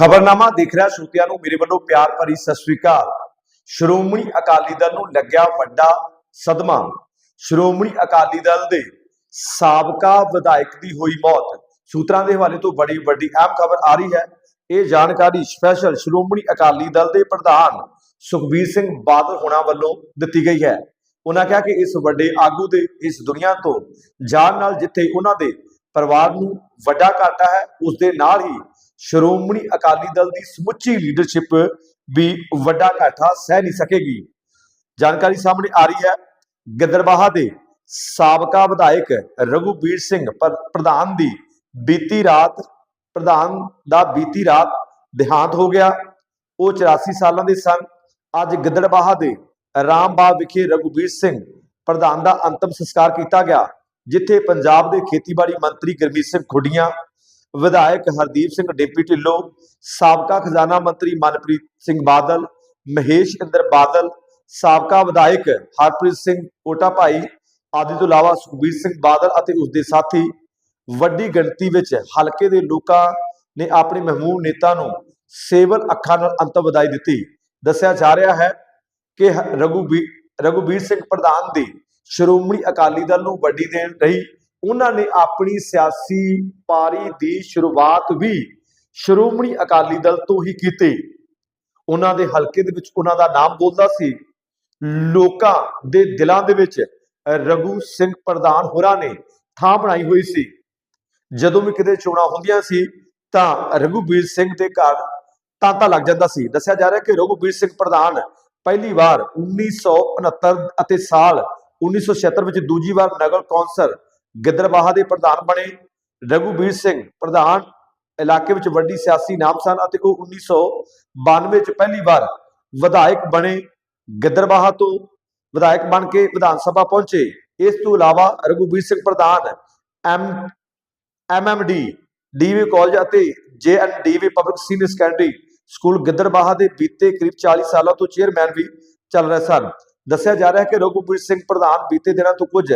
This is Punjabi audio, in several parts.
ਖਬਰਨਾਮਾ ਦੇਖ ਰਿਹਾ ਸ਼ਰੋਤਿਆਂ ਨੂੰ। ਮੇਰੇ ਵੱਲੋਂ ਪਿਆਰ ਭਰੀ ਸਤਿ ਸ੍ਰੀ ਅਕਾਲ। ਸ਼੍ਰੋਮਣੀ ਅਕਾਲੀ ਦਲ ਨੂੰ ਲੱਗਿਆ ਵੱਡਾ ਸਦਮਾ। ਸ਼੍ਰੋਮਣੀ ਅਕਾਲੀ ਦਲ ਦੇ ਸਾਬਕਾ ਵਿਧਾਇਕ ਦੀ ਹੋਈ ਮੌਤ। ਸੂਤਰਾਂ ਦੇ ਹਵਾਲੇ ਤੋਂ ਬੜੀ ਵੱਡੀ ਅਹਿਮ ਖਬਰ ਆ ਰਹੀ ਹੈ। ਇਹ ਜਾਣਕਾਰੀ ਸਪੈਸ਼ਲ ਸ਼੍ਰੋਮਣੀ ਅਕਾਲੀ ਦਲ ਦੇ ਪ੍ਰਧਾਨ ਸੁਖਬੀਰ ਸਿੰਘ ਬਾਦਲ ਹੋਣਾ ਵੱਲੋਂ ਦਿੱਤੀ ਗਈ ਹੈ। ਉਹਨਾਂ ਕਿਹਾ ਕਿ ਇਸ ਵੱਡੇ ਆਗੂ ਦੇ ਇਸ ਦੁਨੀਆ ਤੋਂ ਜਾਣ ਨਾਲ ਜਿੱਥੇ ਉਹਨਾਂ ਦੇ ਪਰਿਵਾਰ ਨੂੰ ਵੱਡਾ ਘਾਟਾ ਹੈ, ਉਸ ਦੇ ਨਾਲ ਹੀ ਸ਼੍ਰੋਮਣੀ ਅਕਾਲੀ ਦਲ ਦੀ ਸਮੁੱਚੀ ਲੀਡਰਸ਼ਿਪ ਵੀ ਵੱਡਾ ਘਾਟਾ ਸਹਿ ਨਹੀਂ ਸਕੇਗੀ। ਜਾਣਕਾਰੀ ਸਾਹਮਣੇ ਆ ਰਹੀ ਹੈ। ਗਿੱਦੜਬਾਹਾ ਦੇ ਸਾਬਕਾ ਵਿਧਾਇਕ ਰਘੂਬੀਰ ਸਿੰਘ ਪ੍ਰਧਾਨ ਦੀ ਬੀਤੀ ਰਾਤ, ਪ੍ਰਧਾਨ ਦਾ ਬੀਤੀ ਰਾਤ ਦੇਹਾਂਤ ਹੋ ਗਿਆ। ਉਹ 84 ਸਾਲਾਂ ਦੇ ਸਨ। ਅੱਜ ਗਿੱਦੜਬਾਹਾ ਦੇ ਰਾਮਬਾਗ ਵਿਖੇ ਰਘੂਬੀਰ ਸਿੰਘ ਪ੍ਰਧਾਨ ਦਾ ਅੰਤਮ ਸੰਸਕਾਰ ਕੀਤਾ ਗਿਆ, ਜਿੱਥੇ ਪੰਜਾਬ ਦੇ ਖੇਤੀਬਾੜੀ ਮੰਤਰੀ ਗੁਰਮੀਤ ਸਿੰਘ ਖੁੱਡੀਆਂ ਵਿਧਾਇਕ ਹਰਦੀਪ ਸਿੰਘ ਡੇਪੀ ਢਿੱਲੋਂ, ਸਾਬਕਾ ਖਜ਼ਾਨਾ ਮੰਤਰੀ ਮਨਪ੍ਰੀਤ ਸਿੰਘ ਬਾਦਲ, ਮਹੇਸ਼ ਇੰਦਰ ਬਾਦਲ, ਸਾਬਕਾ ਵਿਧਾਇਕ ਹਰਪ੍ਰੀਤ ਸਿੰਘ ਕੋਟਾ ਭਾਈ ਆਦਿ ਤੋਂ ਇਲਾਵਾ ਸੁਖਬੀਰ ਸਿੰਘ ਬਾਦਲ ਅਤੇ ਉਸ ਦੇ ਸਾਥੀ। ਵੱਡੀ ਗਿਣਤੀ ਵਿੱਚ ਹਲਕੇ ਦੇ ਲੋਕਾਂ ਨੇ ਆਪਣੇ ਮਹਿਮੂਮ ਨੇਤਾ ਨੂੰ ਸੇਵਲ ਅੱਖਾਂ ਨਾਲ ਅੰਤਮ ਵਧਾਈ ਦਿੱਤੀ। ਦੱਸਿਆ ਜਾ ਰਿਹਾ ਹੈ ਕਿ ਹ- ਰਘੂਬੀਰ ਰਘੂਬੀਰ ਸਿੰਘ ਪ੍ਰਧਾਨ ਦੀ ਸ਼੍ਰੋਮਣੀ ਅਕਾਲੀ ਦਲ ਨੂੰ ਵੱਡੀ ਦੇਣ ਰਹੀ ਉਹਨਾਂ ਨੇ ਆਪਣੀ ਸਿਆਸੀ ਪਾਰੀ ਦੀ ਸ਼ੁਰੂਆਤ ਵੀ ਸ਼੍ਰੋਮਣੀ ਅਕਾਲੀ ਦਲ ਤੋਂ ਹੀ ਕੀਤੀ। ਉਹਨਾਂ ਦੇ ਹਲਕੇ ਦੇ ਵਿੱਚ ਉਹਨਾਂ ਦਾ ਨਾਮ ਬੋਲਦਾ ਸੀ। ਲੋਕਾਂ ਦੇ ਦਿਲਾਂ ਦੇ ਵਿੱਚ ਰਘੂ ਸਿੰਘ ਪ੍ਰਧਾਨ ਹੋਰਾਂ ਨੇ ਥਾਂ ਬਣਾਈ ਹੋਈ ਸੀ। ਜਦੋਂ ਵੀ ਕਿਤੇ ਚੋਣਾਂ ਹੁੰਦੀਆਂ ਸੀ, ਤਾਂ ਰਘੂਬੀਰ ਸਿੰਘ ਦੇ ਘਰ ਤਾਂਤਾ ਲੱਗ ਜਾਂਦਾ ਸੀ। ਦੱਸਿਆ ਜਾ ਰਿਹਾ ਕਿ ਰਘੂਬੀਰ ਸਿੰਘ ਪ੍ਰਧਾਨ ਪਹਿਲੀ ਵਾਰ 1969 ਅਤੇ ਸਾਲ 1976 ਵਿੱਚ ਦੂਜੀ ਵਾਰ ਨਗਰ ਕੌਂਸਲ ਗਿੱਦੜਬਾਹਾ ਦੇ ਪ੍ਰਧਾਨ ਬਣੇ ਰਘੂਬੀਰ ਸਿੰਘ। ਪ੍ਰਧਾਨ ਇਲਾਕੇ ਵਿੱਚ ਵੱਡੀ ਸਿਆਸੀ ਨਾਮ ਸਨ ਅਤੇ ਉਹ 1992 ਵਿੱਚ ਪਹਿਲੀ ਵਾਰ ਵਿਧਾਇਕ ਬਣੇ ਗਿੱਦੜਬਾਹਾ ਤੋਂ ਵਿਧਾਇਕ ਬਣ ਕੇ ਵਿਧਾਨ ਸਭਾ ਪਹੁੰਚੇ। ਇਸ ਤੋਂ ਇਲਾਵਾ ਰਘੂਬੀਰ ਸਿੰਘ ਪ੍ਰਧਾਨ ਐਮ ਐਮਐਮਡੀ ਡੀਵੀ ਕਾਲਜ ਅਤੇ JNDV public senior secondary school Gidderbaha ਦੇ ਬੀਤੇ ਕਰੀਬ 40 ਸਾਲਾਂ ਤੋਂ ਚੇਅਰਮੈਨ ਵੀ ਚੱਲ ਰਹੇ ਸਨ। ਦੱਸਿਆ ਜਾ ਰਿਹਾ ਹੈ ਕਿ ਰਘੂਬੀਰ ਸਿੰਘ ਪ੍ਰਧਾਨ ਬੀਤੇ ਦਿਨਾਂ ਤੋਂ ਕੁਝ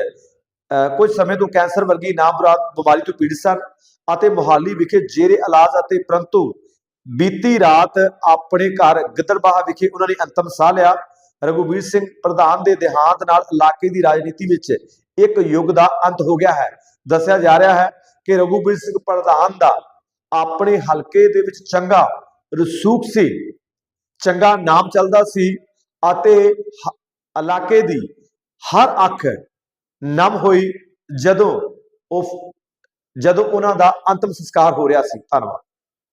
ਕੁਝ ਸਮੇਂ ਤੋਂ ਕੈਂਸਰ ਵਰਗੀ ਨਾਮੁਰਾਦ ਬਿਮਾਰੀ ਤੋਂ ਪੀੜਿਤ ਸਨ ਅਤੇ ਮੁਹਾਲੀ ਵਿਖੇ ਜੇਰੇ ਇਲਾਜ ਅਤੇ ਪਰੰਤੂ ਬੀਤੀ ਰਾਤ ਆਪਣੇ ਘਰ ਗਿੱਦੜਬਾਹਾ ਵਿਖੇ ਉਹਨਾਂ ਨੇ ਅੰਤਮ ਸਾਹ ਲਿਆ। ਰਘੂਬੀਰ ਸਿੰਘ ਪ੍ਰਧਾਨ ਦੇ ਦੇਹਾਂਤ ਨਾਲ ਇਲਾਕੇ ਦੀ ਰਾਜਨੀਤੀ ਵਿੱਚ ਇੱਕ ਯੁੱਗ ਦਾ ਅੰਤ ਹੋ ਗਿਆ ਹੈ। ਦੱਸਿਆ ਜਾ ਰਿਹਾ ਹੈ ਕਿ ਰਘੂਬੀਰ ਸਿੰਘ ਪ੍ਰਧਾਨ ਦਾ ਆਪਣੇ ਹਲਕੇ ਦੇ ਵਿੱਚ ਚੰਗਾ ਰਸੂਖ ਸੀ, ਚੰਗਾ ਨਾਮ ਚੱਲਦਾ ਸੀ ਅਤੇ ਇਲਾਕੇ ਦੀ ਹਰ ਅੱਖ ਨਮ ਹੋਈ ਜਦੋਂ ਉਹ ਜਦੋਂ ਉਹਨਾਂ ਦਾ ਅੰਤਮ ਸੰਸਕਾਰ ਹੋ ਰਿਹਾ ਸੀ। ਧੰਨਵਾਦ।